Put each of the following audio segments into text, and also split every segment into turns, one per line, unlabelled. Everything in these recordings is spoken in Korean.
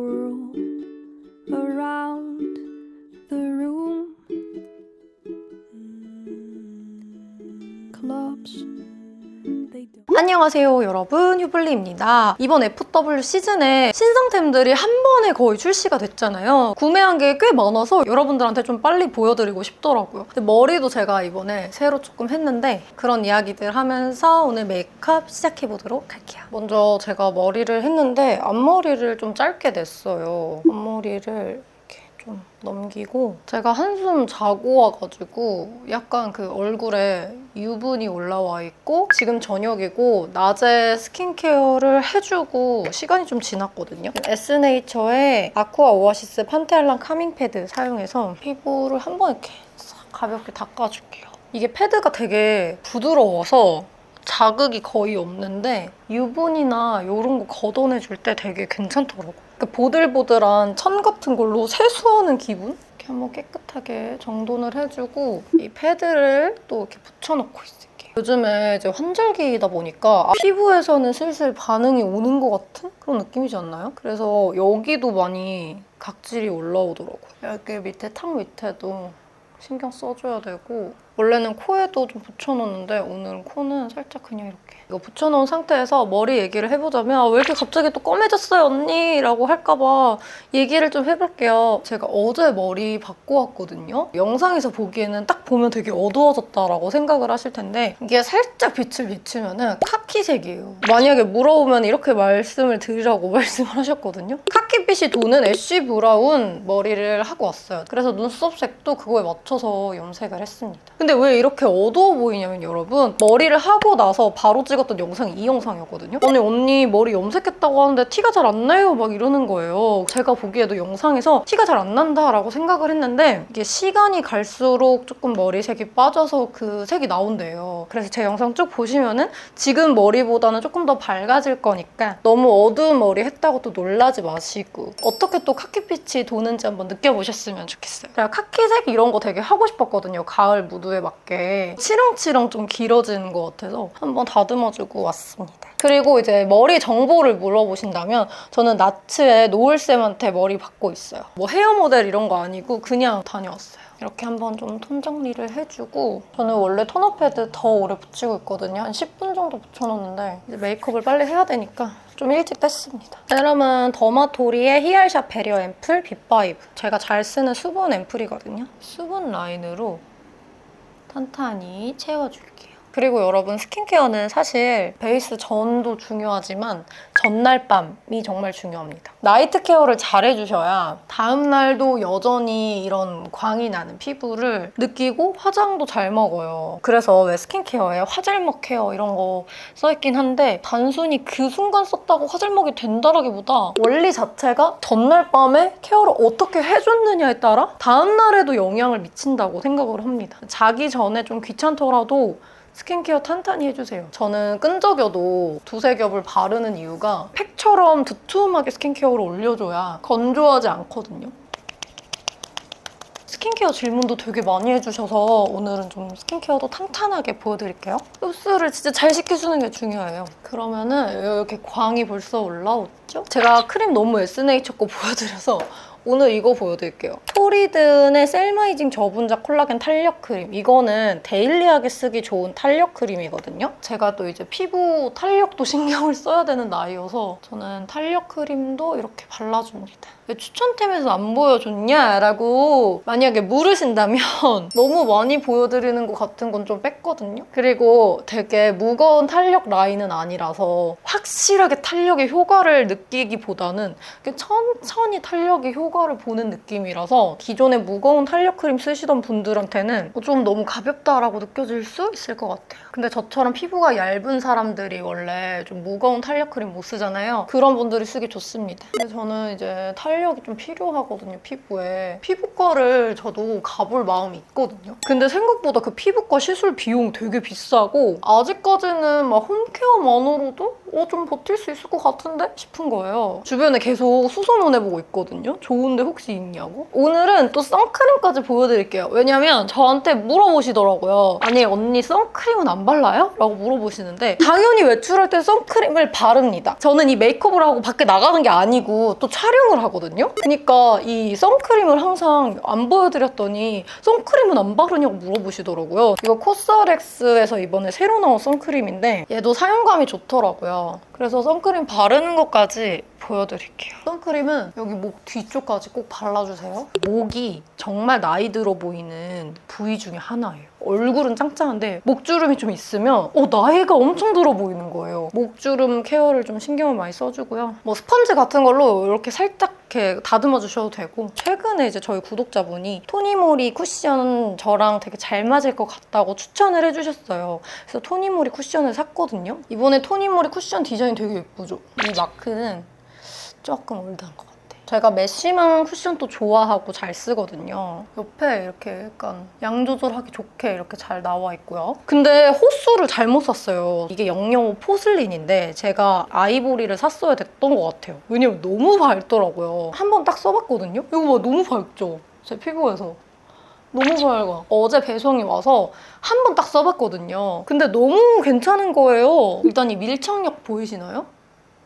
world.
안녕하세요 여러분. 휴블리입니다. 이번 FW 시즌에 신상템들이 한 번에 거의 출시가 됐잖아요. 구매한 게 꽤 많아서 여러분들한테 좀 빨리 보여드리고 싶더라고요. 근데 머리도 제가 이번에 새로 조금 했는데 그런 이야기들 하면서 오늘 메이크업 시작해보도록 할게요. 먼저 제가 머리를 했는데 앞머리를 좀 짧게 냈어요. 앞머리를 좀 넘기고 제가 한숨 자고 와가지고 약간 그 얼굴에 유분이 올라와 있고 지금 저녁이고 낮에 스킨케어를 해주고 시간이 좀 지났거든요. 에스네이처의 아쿠아 오아시스 판테알란 카밍 패드 사용해서 피부를 한번 이렇게 싹 가볍게 닦아줄게요. 이게 패드가 되게 부드러워서 자극이 거의 없는데 유분이나 이런 거 걷어내줄 때 되게 괜찮더라고요. 그 보들보들한 천 같은 걸로 세수하는 기분? 이렇게 한번 깨끗하게 정돈을 해주고 이 패드를 또 이렇게 붙여놓고 있을게요. 요즘에 이제 환절기이다 보니까 피부에서는 슬슬 반응이 오는 것 같은 그런 느낌이지 않나요? 그래서 여기도 많이 각질이 올라오더라고요. 여기 밑에 턱 밑에도 신경 써줘야 되고 원래는 코에도 좀 붙여놓는데 오늘은 코는 살짝 그냥 이렇게 이거 붙여놓은 상태에서 머리 얘기를 해보자면 아, 왜 이렇게 갑자기 또 검해졌어요 언니? 라고 할까봐 얘기를 좀 해볼게요. 제가 어제 머리 바꿔왔거든요. 영상에서 보기에는 딱 보면 되게 어두워졌다라고 생각을 하실 텐데 이게 살짝 빛을 비추면은 카키색이에요. 만약에 물어보면 이렇게 말씀을 드리라고 말씀을 하셨거든요. 카키빛이 도는 애쉬 브라운 머리를 하고 왔어요. 그래서 눈썹 색도 그거에 맞춰서 염색을 했습니다. 근데 왜 이렇게 어두워 보이냐면 여러분 머리를 하고 나서 바로 찍었던 영상이 이 영상이었거든요. 아니 언니 머리 염색했다고 하는데 티가 잘 안 나요 막 이러는 거예요. 제가 보기에도 영상에서 티가 잘 안 난다라고 생각을 했는데 이게 시간이 갈수록 조금 머리색이 빠져서 그 색이 나온대요. 그래서 제 영상 쭉 보시면은 지금 머리보다는 조금 더 밝아질 거니까 너무 어두운 머리 했다고 또 놀라지 마시고 어떻게 또 카키빛이 도는지 한번 느껴보셨으면 좋겠어요. 제가 카키색 이런 거 되게 하고 싶었거든요. 가을 무드에 맞게 치렁치렁 좀 길어지는 것 같아서 한번 다듬어주고 왔습니다. 그리고 이제 머리 정보를 물어보신다면 저는 나츠의 노을쌤한테 머리 받고 있어요. 뭐 헤어 모델 이런 거 아니고 그냥 다녀왔어요. 이렇게 한번 좀 톤 정리를 해주고 저는 원래 토너 패드 더 오래 붙이고 있거든요. 한 10분 정도 붙여놓는데 이제 메이크업을 빨리 해야 되니까 좀 일찍 뺐습니다. 세럼은 더마토리의 히알샵 베리어 앰플 빗바이브 제가 잘 쓰는 수분 앰플이거든요. 수분 라인으로 탄탄히 채워줄게요. 그리고 여러분 스킨케어는 사실 베이스 전도 중요하지만 전날 밤이 정말 중요합니다. 나이트 케어를 잘 해주셔야 다음 날도 여전히 이런 광이 나는 피부를 느끼고 화장도 잘 먹어요. 그래서 왜 스킨케어에 화잘먹 케어 이런 거 써있긴 한데 단순히 그 순간 썼다고 화잘먹이 된다라기보다 원리 자체가 전날 밤에 케어를 어떻게 해줬느냐에 따라 다음 날에도 영향을 미친다고 생각을 합니다. 자기 전에 좀 귀찮더라도 스킨케어 탄탄히 해주세요. 저는 끈적여도 두세 겹을 바르는 이유가 팩처럼 두툼하게 스킨케어를 올려줘야 건조하지 않거든요. 스킨케어 질문도 되게 많이 해주셔서 오늘은 좀 스킨케어도 탄탄하게 보여드릴게요. 흡수를 진짜 잘 시켜주는 게 중요해요. 그러면은 이렇게 광이 벌써 올라오죠? 제가 크림 너무 에스네이처 거 보여드려서 오늘 이거 보여드릴게요. 토리든의 셀마이징 저분자 콜라겐 탄력 크림. 이거는 데일리하게 쓰기 좋은 탄력 크림이거든요. 제가 또 이제 피부 탄력도 신경을 써야 되는 나이여서 저는 탄력 크림도 이렇게 발라줍니다. 왜 추천템에서 안 보여줬냐라고 만약에 물으신다면 너무 많이 보여드리는 것 같은 건 좀 뺐거든요. 그리고 되게 무거운 탄력 라인은 아니라서 확실하게 탄력의 효과를 느끼기보다는 천천히 탄력의 효과를 보는 느낌이라서 기존에 무거운 탄력 크림 쓰시던 분들한테는 좀 너무 가볍다라고 느껴질 수 있을 것 같아요. 근데 저처럼 피부가 얇은 사람들이 원래 좀 무거운 탄력 크림 못 쓰잖아요. 그런 분들이 쓰기 좋습니다. 근데 저는 이제 탄력 이 좀 필요하거든요, 피부에. 피부과를 저도 가볼 마음이 있거든요. 근데 생각보다 그 피부과 시술 비용 되게 비싸고 아직까지는 막 홈케어만으로도 어, 좀 버틸 수 있을 것 같은데? 싶은 거예요. 주변에 계속 수소문해보고 있거든요. 좋은데 혹시 있냐고? 오늘은 또 선크림까지 보여드릴게요. 왜냐면 저한테 물어보시더라고요. 아니 언니 선크림은 안 발라요? 라고 물어보시는데 당연히 외출할 때 선크림을 바릅니다. 저는 이 메이크업을 하고 밖에 나가는 게 아니고 또 촬영을 하거든요. 그러니까 이 선크림을 항상 안 보여드렸더니 선크림은 안 바르냐고 물어보시더라고요. 이거 코스알엑스에서 이번에 새로 나온 선크림인데 얘도 사용감이 좋더라고요. 그래서 선크림 바르는 것까지 보여드릴게요. 선크림은 여기 목 뒤쪽까지 꼭 발라주세요. 목이 정말 나이 들어 보이는 부위 중에 하나예요. 얼굴은 짱짱한데 목주름이 좀 있으면 어, 나이가 엄청 들어 보이는 거예요. 목주름 케어를 좀 신경을 많이 써주고요. 뭐 스펀지 같은 걸로 이렇게 살짝 이렇게 다듬어 주셔도 되고 최근에 이제 저희 구독자분이 토니모리 쿠션 저랑 되게 잘 맞을 것 같다고 추천을 해주셨어요. 그래서 토니모리 쿠션을 샀거든요. 이번에 토니모리 쿠션 디자인 되게 예쁘죠? 이 마크는 조금 올드한 것 같아요. 제가 메쉬망 쿠션도 좋아하고 잘 쓰거든요. 옆에 이렇게 약간 양 조절하기 좋게 이렇게 잘 나와 있고요. 근데 호수를 잘못 샀어요. 이게 005 포슬린인데 제가 아이보리를 샀어야 됐던 것 같아요. 왜냐면 너무 밝더라고요. 한 번 딱 써봤거든요. 이거 봐 너무 밝죠? 제 피부에서. 너무 밝아. 어제 배송이 와서 한 번 딱 써봤거든요. 근데 너무 괜찮은 거예요. 일단 이 밀착력 보이시나요?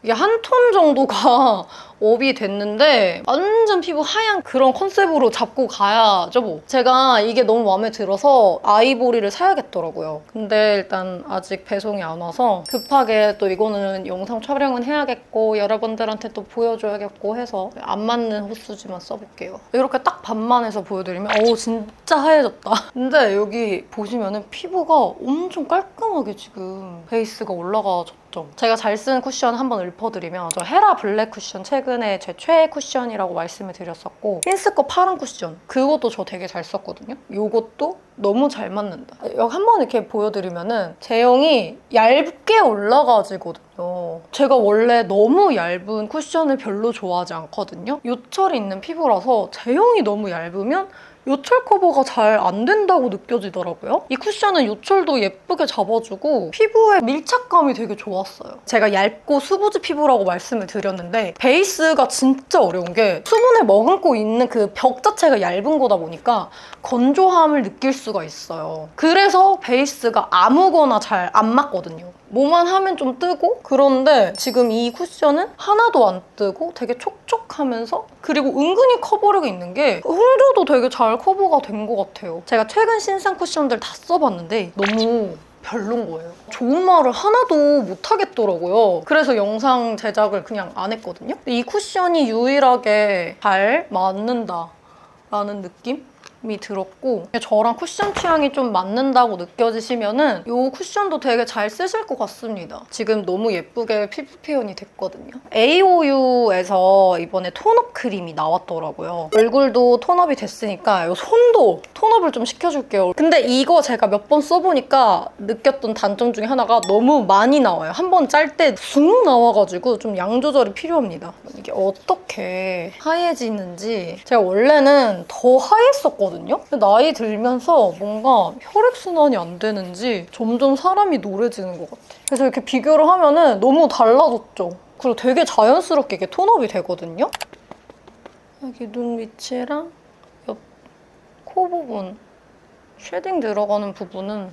이게 한 톤 정도가 업이 됐는데 완전 피부 하얀 그런 컨셉으로 잡고 가야죠 뭐. 제가 이게 너무 마음에 들어서 아이보리를 사야겠더라고요. 근데 일단 아직 배송이 안 와서 급하게 또 이거는 영상 촬영은 해야겠고 여러분들한테 또 보여줘야겠고 해서 안 맞는 호수지만 써볼게요. 이렇게 딱 반만 해서 보여드리면 어우 진짜 하얘졌다. 근데 여기 보시면은 피부가 엄청 깔끔하게 지금 베이스가 올라가졌죠. 제가 잘 쓰는 쿠션 한번 읊어드리면 저 헤라 블랙 쿠션 최근 에 제 최애 쿠션이라고 말씀을 드렸었고 힌스커 파란 쿠션 그것도 저 되게 잘 썼거든요. 이것도 너무 잘 맞는다. 여기 한번 이렇게 보여드리면은 제형이 얇게 올라가지거든요. 제가 원래 너무 얇은 쿠션을 별로 좋아하지 않거든요. 요철이 있는 피부라서 제형이 너무 얇으면 요철 커버가 잘 안 된다고 느껴지더라고요. 이 쿠션은 요철도 예쁘게 잡아주고 피부에 밀착감이 되게 좋았어요. 제가 얇고 수부지 피부라고 말씀을 드렸는데 베이스가 진짜 어려운 게 수분을 머금고 있는 그 벽 자체가 얇은 거다 보니까 건조함을 느낄 수가 있어요. 그래서 베이스가 아무거나 잘 안 맞거든요. 뭐만 하면 좀 뜨고 그런데 지금 이 쿠션은 하나도 안 뜨고 되게 촉촉하면서 그리고 은근히 커버력이 있는 게 홍조도 되게 잘 커버가 된 것 같아요. 제가 최근 신상 쿠션들 다 써봤는데 너무 별론 거예요. 좋은 말을 하나도 못 하겠더라고요. 그래서 영상 제작을 그냥 안 했거든요. 이 쿠션이 유일하게 잘 맞는다라는 느낌? 이 들었고 저랑 쿠션 취향이 좀 맞는다고 느껴지시면은 이 쿠션도 되게 잘 쓰실 것 같습니다. 지금 너무 예쁘게 피부 표현이 됐거든요. AOU에서 이번에 톤업 크림이 나왔더라고요. 얼굴도 톤업이 됐으니까 이 손도 톤업을 좀 시켜줄게요. 근데 이거 제가 몇 번 써보니까 느꼈던 단점 중에 하나가 너무 많이 나와요. 한 번 짤때쑥 나와가지고 좀 양 조절이 필요합니다. 이게 어떻게 하얘지는지 제가 원래는 더 하얘었거든요. 근데 나이 들면서 뭔가 혈액순환이 안 되는지 점점 사람이 노래지는 것 같아. 그래서 이렇게 비교를 하면은 너무 달라졌죠. 그리고 되게 자연스럽게 이게 톤업이 되거든요. 여기 눈 위치랑 옆 코 부분 쉐딩 들어가는 부분은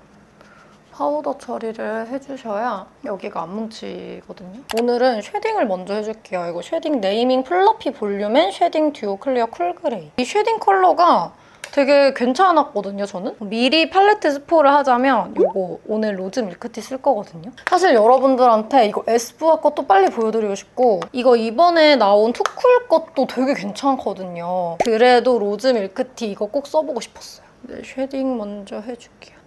파우더 처리를 해주셔야 여기가 안 뭉치거든요. 오늘은 쉐딩을 먼저 해줄게요. 이거 쉐딩 네이밍 플러피 볼륨 앤 쉐딩 듀오 클리어 쿨 그레이. 이 쉐딩 컬러가 되게 괜찮았거든요, 저는. 미리 팔레트 스포를 하자면 이거 오늘 로즈 밀크티 쓸 거거든요. 사실 여러분들한테 이거 에스쁘아 것도 빨리 보여드리고 싶고 이거 이번에 나온 투쿨 것도 되게 괜찮거든요. 그래도 로즈 밀크티 이거 꼭 써보고 싶었어요. 네, 쉐딩 먼저 해줄게요.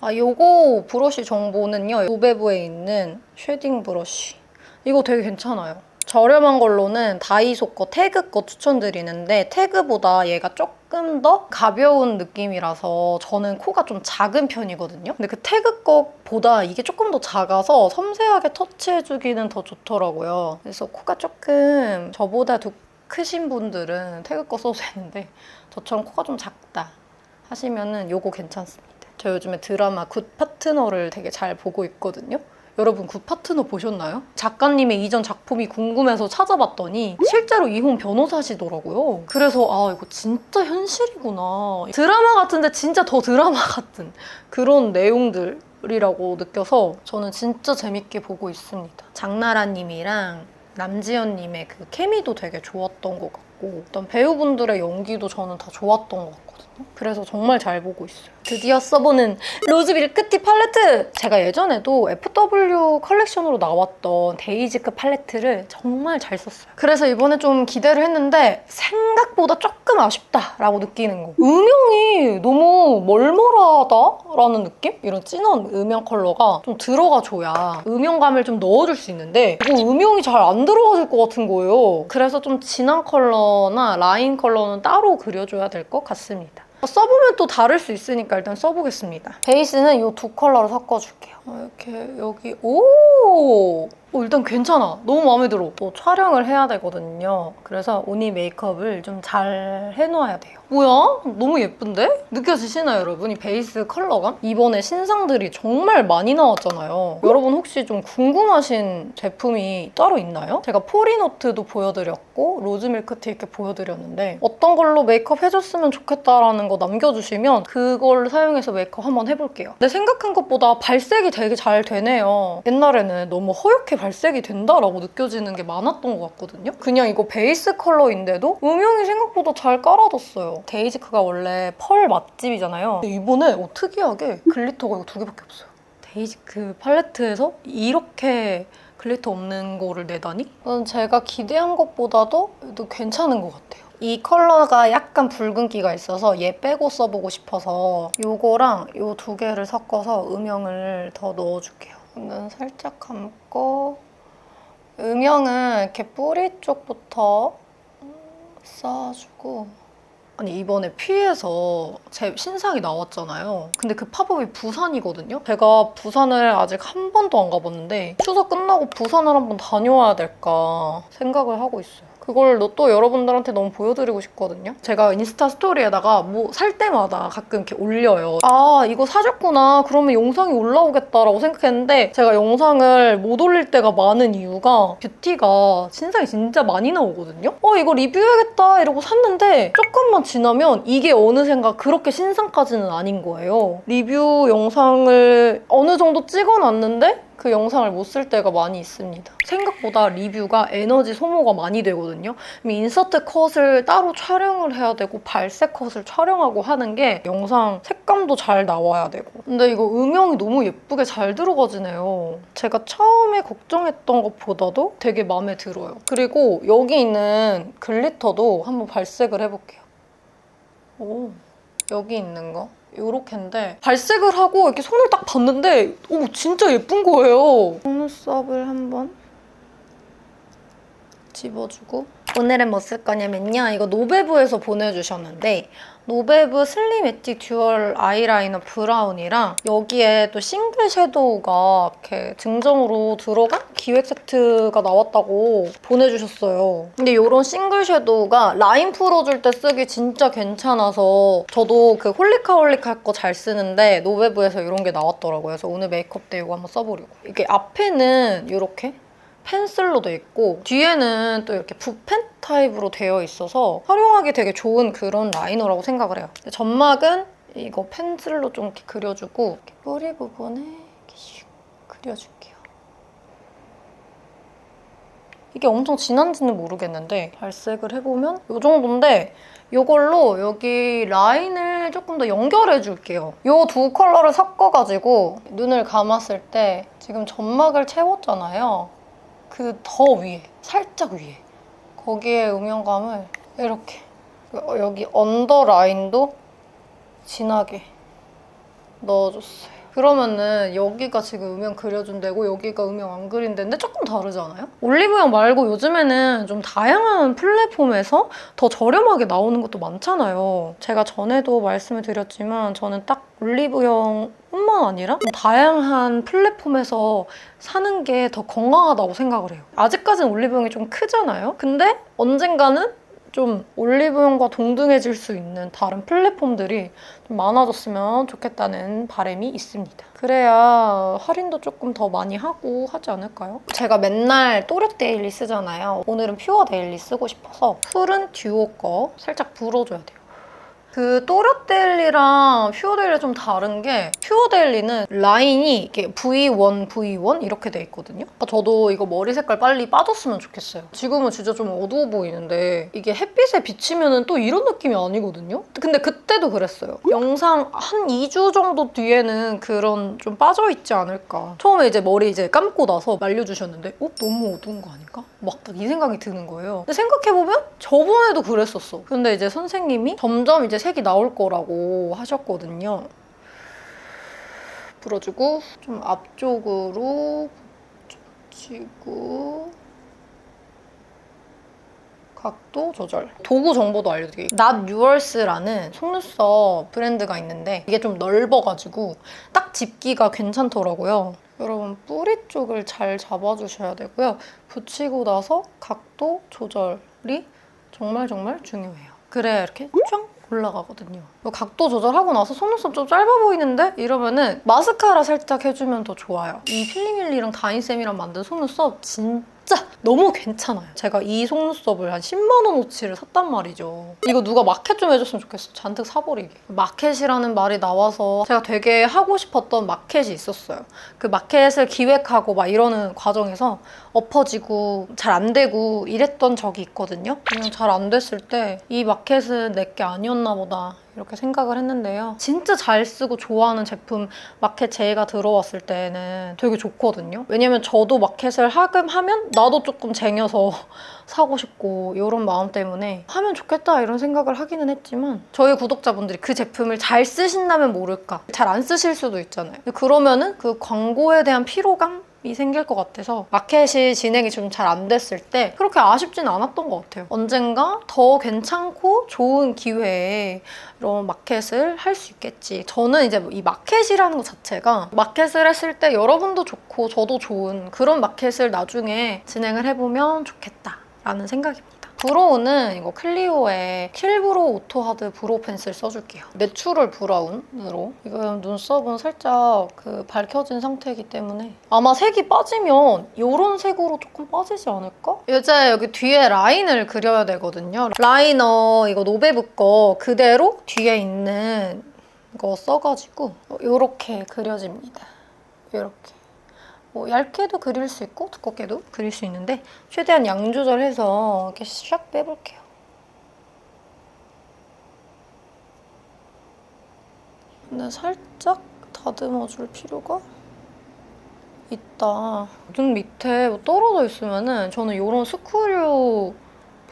아, 요거 브러쉬 정보는요. 노베브에 있는 쉐딩 브러쉬. 이거 되게 괜찮아요. 저렴한 걸로는 다이소 거 태그 거 추천드리는데 태그보다 얘가 조금 더 가벼운 느낌이라서 저는 코가 좀 작은 편이거든요. 근데 그 태그 거보다 이게 조금 더 작아서 섬세하게 터치해주기는 더 좋더라고요. 그래서 코가 조금 저보다 더 크신 분들은 태그 거 써도 되는데 저처럼 코가 좀 작다 하시면은 요거 괜찮습니다. 저 요즘에 드라마 굿 파트너를 되게 잘 보고 있거든요. 여러분 그 파트너 보셨나요? 작가님의 이전 작품이 궁금해서 찾아봤더니 실제로 이혼 변호사시더라고요. 그래서 아 이거 진짜 현실이구나. 드라마 같은데 진짜 더 드라마 같은 그런 내용들 이라고 느껴서 저는 진짜 재밌게 보고 있습니다. 장나라님이랑 남지연님의 그 케미도 되게 좋았던 것 같고 어떤 배우분들의 연기도 저는 다 좋았던 것 같거든요. 그래서 정말 잘 보고 있어요. 드디어 써보는 로즈 밀크티 팔레트! 제가 예전에도 FW 컬렉션으로 나왔던 데이지크 팔레트를 정말 잘 썼어요. 그래서 이번에 좀 기대를 했는데 생각보다 조금 아쉽다라고 느끼는 거. 음영이 너무 멀멀하다라는 느낌? 이런 진한 음영 컬러가 좀 들어가줘야 음영감을 좀 넣어줄 수 있는데 이거 음영이 잘 안 들어가질 것 같은 거예요. 그래서 좀 진한 컬러나 라인 컬러는 따로 그려줘야 될 것 같습니다. 써보면 또 다를 수 있으니까 일단 써보겠습니다. 베이스는 이 두 컬러로 섞어줄게요. 어, 이렇게 여기 오! 어, 일단 괜찮아. 너무 마음에 들어. 또 촬영을 해야 되거든요. 그래서 오니 메이크업을 좀 잘 해놓아야 돼요. 뭐야? 너무 예쁜데? 느껴지시나요, 여러분? 이 베이스 컬러감? 이번에 신상들이 정말 많이 나왔잖아요. 여러분 혹시 좀 궁금하신 제품이 따로 있나요? 제가 포리노트도 보여드렸고 로즈밀크티 이렇게 보여드렸는데 어떤 걸로 메이크업 해줬으면 좋겠다라는 거 남겨주시면 그걸 사용해서 메이크업 한번 해볼게요. 근데 생각한 것보다 발색이 되게 잘 되네요. 옛날에는 너무 허옇게 발색이 된다라고 느껴지는 게 많았던 것 같거든요. 그냥 이거 베이스 컬러인데도 음영이 생각보다 잘 깔아졌어요. 데이지크가 원래 펄 맛집이잖아요. 근데 이번에 어, 특이하게 글리터가 이거 두 개밖에 없어요. 데이지크 팔레트에서 이렇게 글리터 없는 거를 내다니? 저는 제가 기대한 것보다도 또 괜찮은 것 같아요. 이 컬러가 약간 붉은기가 있어서 얘 빼고 써보고 싶어서 이거랑 이두 개를 섞어서 음영을 더 넣어줄게요. 눈 살짝 감고 음영은 이렇게 뿌리 쪽부터 쌓아주고 아니 이번에 피에서 제 신상이 나왔잖아요. 근데 그 팝업이 부산이거든요. 제가 부산을 아직 한 번도 안 가봤는데 추석 끝나고 부산을 한번 다녀와야 될까 생각을 하고 있어요. 그걸 또 여러분들한테 너무 보여드리고 싶거든요. 제가 인스타 스토리에다가 뭐 살 때마다 가끔 이렇게 올려요. 아 이거 사줬구나. 그러면 영상이 올라오겠다라고 생각했는데 제가 영상을 못 올릴 때가 많은 이유가 뷰티가 신상이 진짜 많이 나오거든요. 어 이거 리뷰해야겠다 이러고 샀는데 조금만 지나면 이게 어느샌가 그렇게 신상까지는 아닌 거예요. 리뷰 영상을 어느 정도 찍어놨는데 그 영상을 못 쓸 때가 많이 있습니다. 생각보다 리뷰가 에너지 소모가 많이 되거든요. 인서트 컷을 따로 촬영을 해야 되고 발색 컷을 촬영하고 하는 게 영상 색감도 잘 나와야 되고. 근데 이거 음영이 너무 예쁘게 잘 들어가지네요. 제가 처음에 걱정했던 것보다도 되게 마음에 들어요. 그리고 여기 있는 글리터도 한번 발색을 해볼게요. 오, 여기 있는 거. 요렇게인데 발색을 하고 이렇게 손을 딱 봤는데 오 진짜 예쁜 거예요. 속눈썹을 한번 집어주고 오늘은 뭐 쓸 거냐면요. 이거 노베브에서 보내주셨는데 노베브 슬림 엣지 듀얼 아이라이너 브라운이랑 여기에 또 싱글 섀도우가 이렇게 증정으로 들어간 기획 세트가 나왔다고 보내주셨어요. 근데 이런 싱글 섀도우가 라인 풀어줄 때 쓰기 진짜 괜찮아서 저도 그 홀리카홀릭 할거잘 쓰는데 노베브에서 이런 게 나왔더라고요. 그래서 오늘 메이크업 때 이거 한번 써보려고. 이게 앞에는 이렇게 펜슬로 돼 있고 뒤에는 또 이렇게 붓펜 타입으로 되어 있어서 활용하기 되게 좋은 그런 라이너라고 생각을 해요. 점막은 이거 펜슬로 좀 이렇게 그려주고 이렇게 뿌리 부분에 이렇게 슉 그려줄게요. 이게 엄청 진한지는 모르겠는데 발색을 해보면 이 정도인데 이걸로 여기 라인을 조금 더 연결해 줄게요. 이 두 컬러를 섞어가지고 눈을 감았을 때 지금 점막을 채웠잖아요. 그 더 위에, 살짝 위에 거기에 음영감을 이렇게 어, 여기 언더 라인도 진하게 넣어줬어요. 그러면은 여기가 지금 음영 그려준 데고 여기가 음영 안 그린 데인데 조금 다르지 않아요? 올리브영 말고 요즘에는 좀 다양한 플랫폼에서 더 저렴하게 나오는 것도 많잖아요. 제가 전에도 말씀을 드렸지만 저는 딱 올리브영 뿐만 아니라 좀 다양한 플랫폼에서 사는 게 더 건강하다고 생각을 해요. 아직까지는 올리브영이 좀 크잖아요. 근데 언젠가는 좀 올리브영과 동등해질 수 있는 다른 플랫폼들이 좀 많아졌으면 좋겠다는 바람이 있습니다. 그래야 할인도 조금 더 많이 하고 하지 않을까요? 제가 맨날 또렷 데일리 쓰잖아요. 오늘은 퓨어 데일리 쓰고 싶어서 푸른 듀오 거 살짝 불어줘야 돼요. 그 또렷 데일리랑 퓨어 데일리 좀 다른 게 퓨어 데일리는 라인이 이게 V1, V1 이렇게 돼 있거든요. 그러니까 저도 이거 머리 색깔 빨리 빠졌으면 좋겠어요. 지금은 진짜 좀 어두워 보이는데 이게 햇빛에 비치면 또 이런 느낌이 아니거든요. 근데 그때도 그랬어요. 영상 한 2주 정도 뒤에는 그런 좀 빠져 있지 않을까. 처음에 이제 머리 이제 감고 나서 말려주셨는데 어? 너무 어두운 거 아닐까? 막이 생각이 드는 거예요. 근데 생각해보면 저번에도 그랬었어. 근데 이제 선생님이 점점 이제 색이 나올 거라고 하셨거든요. 불어주고 좀 앞쪽으로 붙이고 각도 조절. 도구 정보도 알려드릴게요. Not Yours라는 속눈썹 브랜드가 있는데 이게 좀 넓어가지고 딱 집기가 괜찮더라고요. 여러분 뿌리 쪽을 잘 잡아주셔야 되고요. 붙이고 나서 각도 조절이 정말 정말 중요해요. 그래야 이렇게 쫙 올라가거든요. 이거 각도 조절하고 나서 속눈썹 좀 짧아 보이는데? 이러면은 마스카라 살짝 해주면 더 좋아요. 이 필링일리랑 다인쌤이랑 만든 속눈썹 진짜 너무 괜찮아요. 제가 이 속눈썹을 한 10만 원어치를 샀단 말이죠. 이거 누가 마켓 좀 해줬으면 좋겠어. 잔뜩 사버리게. 마켓이라는 말이 나와서 제가 되게 하고 싶었던 마켓이 있었어요. 그 마켓을 기획하고 막 이러는 과정에서 엎어지고 잘 안 되고 이랬던 적이 있거든요. 그냥 잘 안 됐을 때 이 마켓은 내 게 아니었나 보다 이렇게 생각을 했는데요. 진짜 잘 쓰고 좋아하는 제품 마켓 제의가 들어왔을 때는 되게 좋거든요. 왜냐면 저도 마켓을 하금 하면 나도 조금 쟁여서 사고 싶고 이런 마음 때문에 하면 좋겠다 이런 생각을 하기는 했지만 저희 구독자분들이 그 제품을 잘 쓰신다면 모를까 잘 안 쓰실 수도 있잖아요. 그러면은 그 광고에 대한 피로감 이 생길 것 같아서 마켓이 진행이 좀 잘 안 됐을 때 그렇게 아쉽진 않았던 것 같아요. 언젠가 더 괜찮고 좋은 기회에 이런 마켓을 할 수 있겠지. 저는 이제 이 마켓이라는 것 자체가 마켓을 했을 때 여러분도 좋고 저도 좋은 그런 마켓을 나중에 진행을 해보면 좋겠다라는 생각입니다. 브로우는 이거 클리오의 킬브로우 오토하드 브로우 펜슬 써줄게요. 내추럴 브라운으로. 이거 눈썹은 살짝 그 밝혀진 상태이기 때문에 아마 색이 빠지면 이런 색으로 조금 빠지지 않을까? 이제 여기 뒤에 라인을 그려야 되거든요. 라이너 이거 노베브 거 그대로 뒤에 있는 거 써가지고 이렇게 그려집니다. 이렇게. 뭐 얇게도 그릴 수 있고 두껍게도 그릴 수 있는데 최대한 양 조절해서 이렇게 샥 빼볼게요. 근데 살짝 다듬어 줄 필요가 있다. 눈 밑에 뭐 떨어져 있으면은 저는 이런 스크류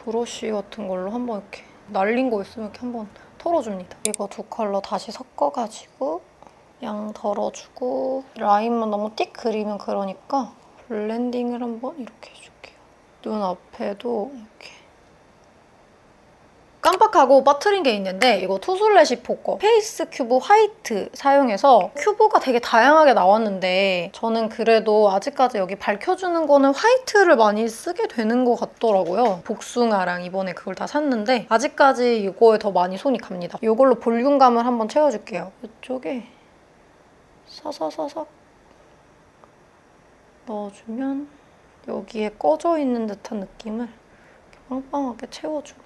브러쉬 같은 걸로 한번 이렇게 날린 거 있으면 이렇게 한번 털어줍니다. 이거 두 컬러 다시 섞어가지고 양 덜어주고 라인만 너무 띡 그리면 그러니까 블렌딩을 한번 이렇게 해줄게요. 눈 앞에도 이렇게 깜빡하고 빠뜨린 게 있는데 이거 투슬래시 포커 페이스 큐브 화이트 사용해서 큐브가 되게 다양하게 나왔는데 저는 그래도 아직까지 여기 밝혀주는 거는 화이트를 많이 쓰게 되는 것 같더라고요. 복숭아랑 이번에 그걸 다 샀는데 아직까지 이거에 더 많이 손이 갑니다. 이걸로 볼륨감을 한번 채워줄게요. 이쪽에 사사사삭 넣어주면 여기에 꺼져 있는 듯한 느낌을 빵빵하게 채워주는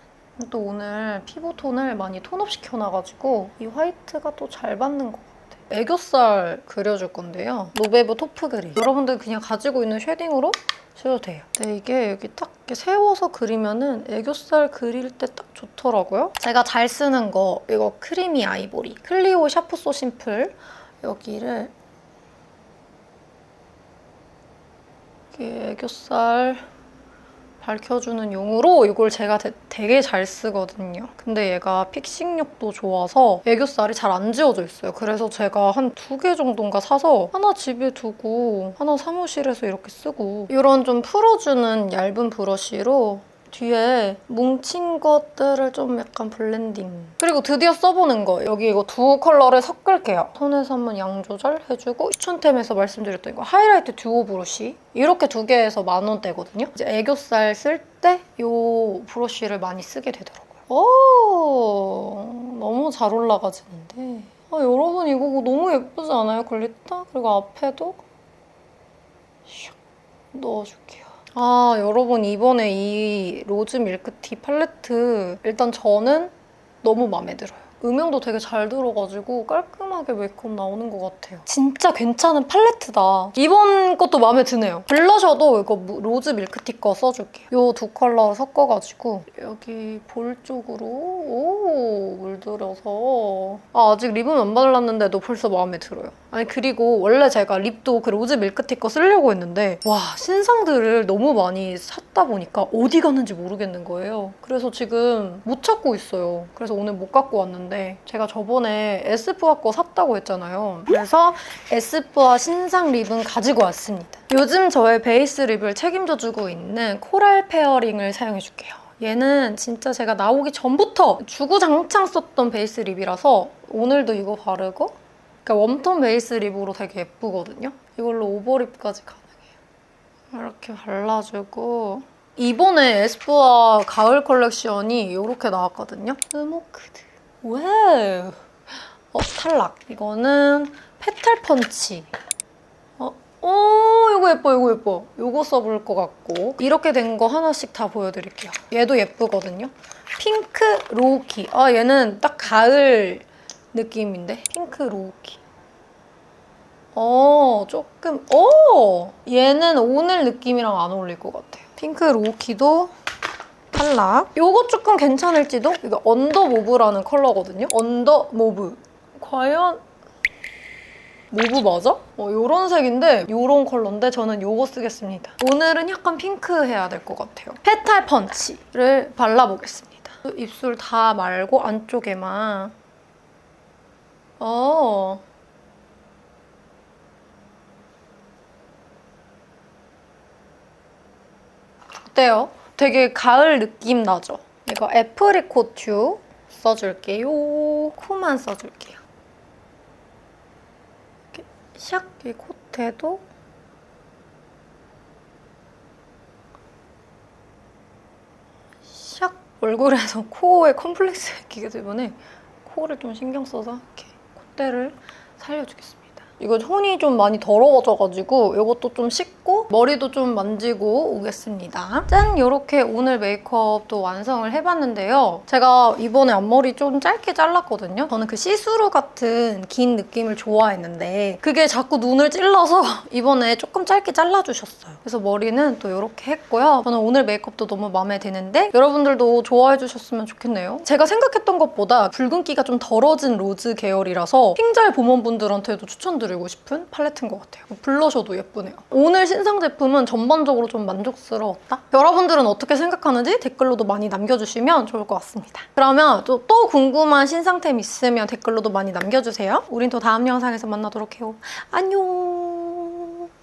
또 오늘 피부톤을 많이 톤업 시켜놔가지고 이 화이트가 또 잘 받는 것 같아요. 애교살 그려줄 건데요. 노베브 토프 그리. 여러분들 그냥 가지고 있는 쉐딩으로 쓰셔도 돼요. 근데 이게 여기 딱 세워서 그리면은 애교살 그릴 때 딱 좋더라고요. 제가 잘 쓰는 거 이거 크리미 아이보리. 클리오 샤프 소 심플. 여기를 애교살 밝혀주는 용으로 이걸 제가 되, 되게 잘 쓰거든요. 근데 얘가 픽싱력도 좋아서 애교살이 잘 안 지워져 있어요. 그래서 제가 한 두 개 정도인가 사서 하나 집에 두고 하나 사무실에서 이렇게 쓰고 이런 좀 풀어주는 얇은 브러쉬로 뒤에 뭉친 것들을 좀 약간 블렌딩. 그리고 드디어 써보는 거예요. 여기 이거 두 컬러를 섞을게요. 손에서 한번 양 조절해주고 추천템에서 말씀드렸던 이거 하이라이트 듀오 브러쉬 이렇게 두 개에서 만 원대거든요. 이제 애교살 쓸 때 이 브러쉬를 많이 쓰게 되더라고요. 오 너무 잘 올라가지는데 아, 여러분 이거 너무 예쁘지 않아요? 글리터? 그리고 앞에도 슉 넣어줄게요. 아 여러분 이번에 이 로즈 밀크티 팔레트 일단 저는 너무 마음에 들어요. 음영도 되게 잘 들어가지고 깔끔하게 메이크업 나오는 것 같아요. 진짜 괜찮은 팔레트다. 이번 것도 마음에 드네요. 블러셔도 이거 무- 로즈 밀크티 거 써줄게요. 이 두 컬러 섞어가지고 여기 볼 쪽으로 오 물들여서 아, 아직 립은 안 발랐는데도 벌써 마음에 들어요. 아니 그리고 원래 제가 립도 그 로즈 밀크티 거 쓰려고 했는데 와 신상들을 너무 많이 샀다 보니까 어디 갔는지 모르겠는 거예요. 그래서 지금 못 찾고 있어요. 그래서 오늘 못 갖고 왔는데 제가 저번에 에스쁘아 거 샀다고 했잖아요. 그래서 에스쁘아 신상 립은 가지고 왔습니다. 요즘 저의 베이스 립을 책임져주고 있는 코랄 페어링을 사용해줄게요. 얘는 진짜 제가 나오기 전부터 주구장창 썼던 베이스 립이라서 오늘도 이거 바르고 그러니까 웜톤 베이스 립으로 되게 예쁘거든요. 이걸로 오버립까지 가능해요. 이렇게 발라주고 이번에 에스쁘아 가을 컬렉션이 이렇게 나왔거든요. 스모크드. 왜? 어 탈락. 이거는 페탈 펀치. 어, 오 이거 예뻐 이거 예뻐. 이거 써볼 것 같고 이렇게 된 거 하나씩 다 보여드릴게요. 얘도 예쁘거든요. 핑크 로우키. 아 얘는 딱 가을 느낌인데 핑크 로우키. 어 조금 오 얘는 오늘 느낌이랑 안 어울릴 것 같아요. 핑크 로우키도 탈락. 요거 조금 괜찮을지도? 이거 언더 모브라는 컬러거든요. 언더 모브. 과연 모브 맞아? 어, 요런 색인데 요런 컬러인데 저는 요거 쓰겠습니다. 오늘은 약간 핑크 해야 될 것 같아요. 페탈 펀치를 발라보겠습니다. 입술 다 말고 안쪽에만. 어. 어때요? 되게 가을 느낌 나죠? 이거 애프리코 튜 써줄게요. 코만 써줄게요. 이렇게 샥! 이 콧에도 샥! 얼굴에서 코에 컴플렉스가 있기 때문에 코를 좀 신경 써서 이렇게 콧대를 살려주겠습니다. 이거 손이 좀 많이 더러워져가지고 이것도 좀 씻고 머리도 좀 만지고 오겠습니다. 짠! 이렇게 오늘 메이크업도 완성을 해봤는데요. 제가 이번에 앞머리 좀 짧게 잘랐거든요. 저는 그 시스루 같은 긴 느낌을 좋아했는데 그게 자꾸 눈을 찔러서 이번에 조금 짧게 잘라주셨어요. 그래서 머리는 또 이렇게 했고요. 저는 오늘 메이크업도 너무 마음에 드는데 여러분들도 좋아해주셨으면 좋겠네요. 제가 생각했던 것보다 붉은기가 좀 덜어진 로즈 계열이라서 핑잘 봄원분들한테도 추천드리고 싶은 팔레트인 것 같아요. 블러셔도 예쁘네요. 오늘 신상 제품은 전반적으로 좀 만족스러웠다? 여러분들은 어떻게 생각하는지 댓글로도 많이 남겨주시면 좋을 것 같습니다. 그러면 또, 또 궁금한 신상템 있으면 댓글로도 많이 남겨주세요. 우린 또 다음 영상에서 만나도록 해요. 안녕!